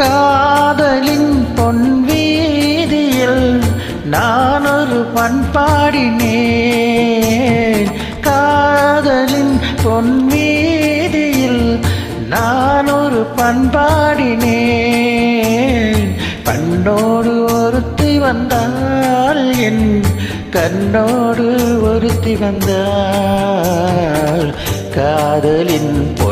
காதலின் பொன் வீதியில் நான் ஒரு பண்பாடினேன் காதலின் பொன் வீதியில் நான் ஒரு பண்பாடினேன் பண்ணோடு ஒருத்தி வந்தால் என் கண்ணோடு ஒருத்தி வந்தாள் காதலின் பொன்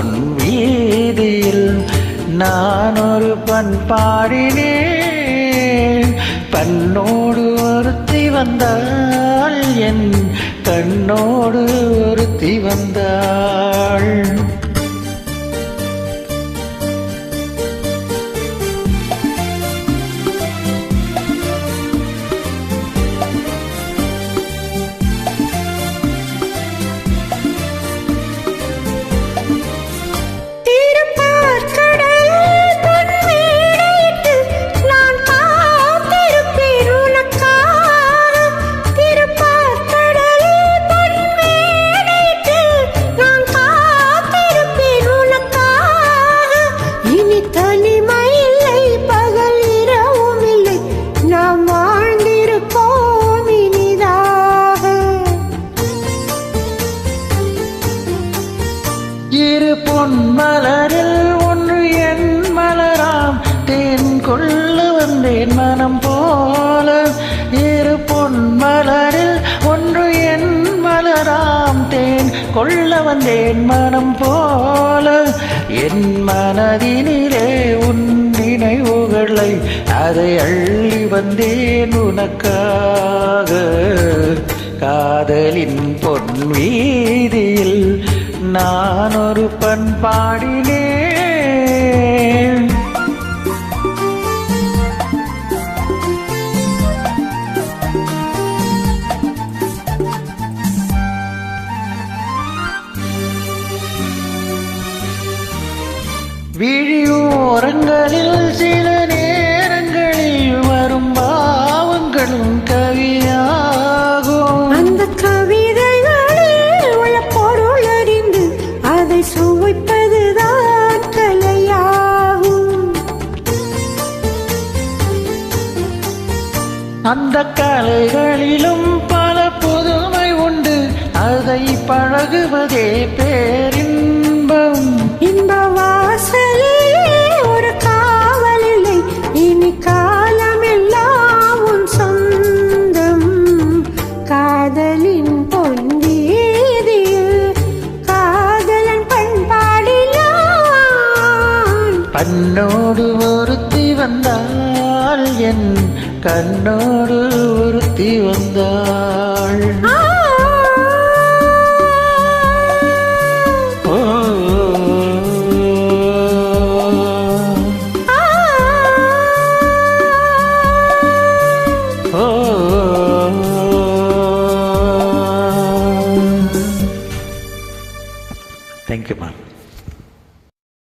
நான் ஒரு பண் பாடினேன். பண்ணோடு ஒருத்தி வந்தாள் என் கண்ணோடு ஒருத்தி வந்தாள் தனிமை இல்லை, பகல் இரவும் இல்லை, நாம் வாழ்ந்திருப்போம் இனிதாக. இரு பொன் மலரில் ஒன்று என் மலராம். தேன் வந்தேன் மனம் போல. இரு பொன் மலரில் கொள்ள வந்தேன் மனம் போல. என் மனதினிலே உன் நினைவுகளை அதை அள்ளி வந்தேன் உனக்காக. காதலின் பொன் வீதியில் நான் ஒரு பண்பாடினேன். விழியோரங்களில் சில நேரங்களில் வரும் பாவங்களும் கவியாகும். அந்த கவிதைகளில் உள்ள பொருள் அறிந்து அதை சுவைப்பதுதான் கலையாகும். அந்த கலைகளிலும் பல புதுமை உண்டு. அதை பழகுவதே பேரின்பம். இன்ப பண்ணோடு ஒருத்தி வந்தாள் என் கண்ணோடு ஒருத்தி வந்தாள். Thank you ma'am